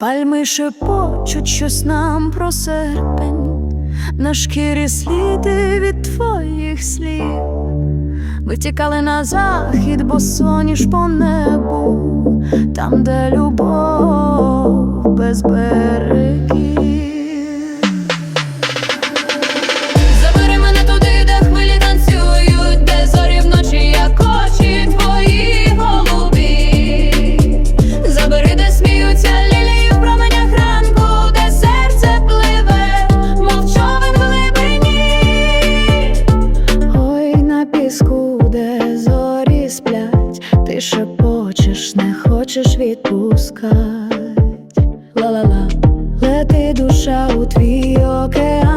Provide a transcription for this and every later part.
Пальми шепочуть щось нам про серпень, на шкірі сліди від твоїх слів. Ми тікали на захід, бо соніш по небу, там, де любов без берегів. Шепочеш, не хочеш відпускать. Ла-ла-ла, лети душа у твій океан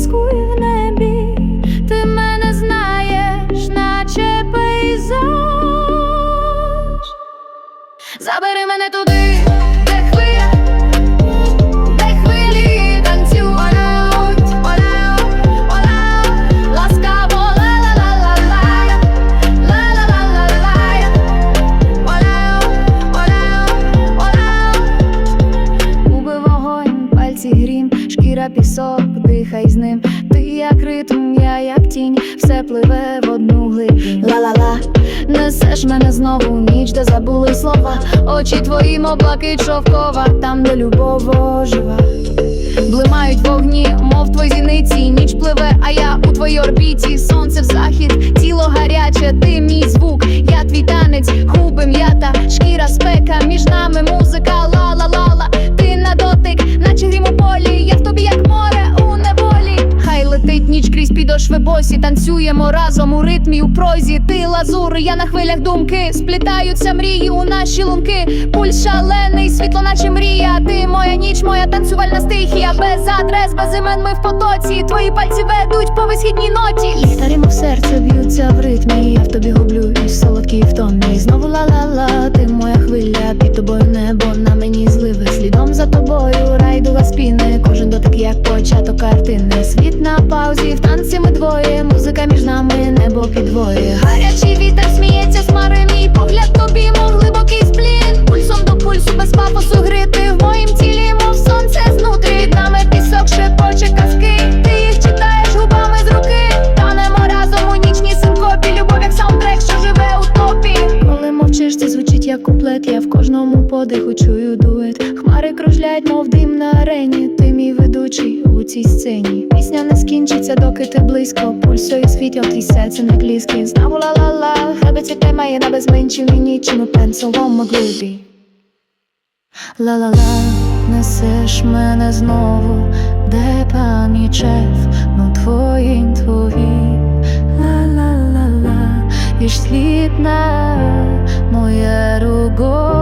піску і небі. Ти мене знаєш, наче. Забери мене туди, дихай з ним. Ти як ритм, я як тінь, все пливе в одну глибінь. Ла-ла-ла, несеш мене знову ніч, де забули слова. Очі твої, мов блакить шовкова, там, де любов ожива. Блимають вогні, мов твої зіниці, ніч пливе, а я у твоїй орбіті, сонце в захід, тіло гаряче, ти мій звук, я твій танець, губи м'ята, шкіра спека, між нами босі, танцюємо разом у ритмі, у прозі, ти лазур, я на хвилях думки, сплітаються мрії у наші лунки, пульс шалений, світло, наче мрія, ти моя ніч, моя танцювальна стихія, без адрес, без імен ми в потоці, твої пальці ведуть по висхідній ноті. Ліхтарі, в серце б'ються тобою спіни, кожен дотик як початок картини. Світ на паузі, в танці ми двоє, музика між нами, небо підвоє. Гарячий вітер сміється з хмари, мій погляд тобі, мов глибокий сплін. Пульсом до пульсу, без пафосу грити в моїм тілі, мов сонце знутрі. Під нами пісок шепоче казки. Ти їх читаєш губами з руки. Танемо разом у нічній синкопі. Любов як саундтрек, що живе у топі. Коли мовчиш, це звучить як куплет. Я в кожному подиху чую дует герої кружлять, мов дим на арені. Ти мій ведучий у цій сцені. Пісня не скінчиться, доки ти близько. Пульсою світяв твій серце на кліски. Знову ла-ла-ла, тебе ця тема є на безменші нічому пенсовому глибі. Ла-ла-ла, несеш мене знову, де пам'ячев на ну, твоїм твої. Ла-ла-ла-ла, і слідна моя руго.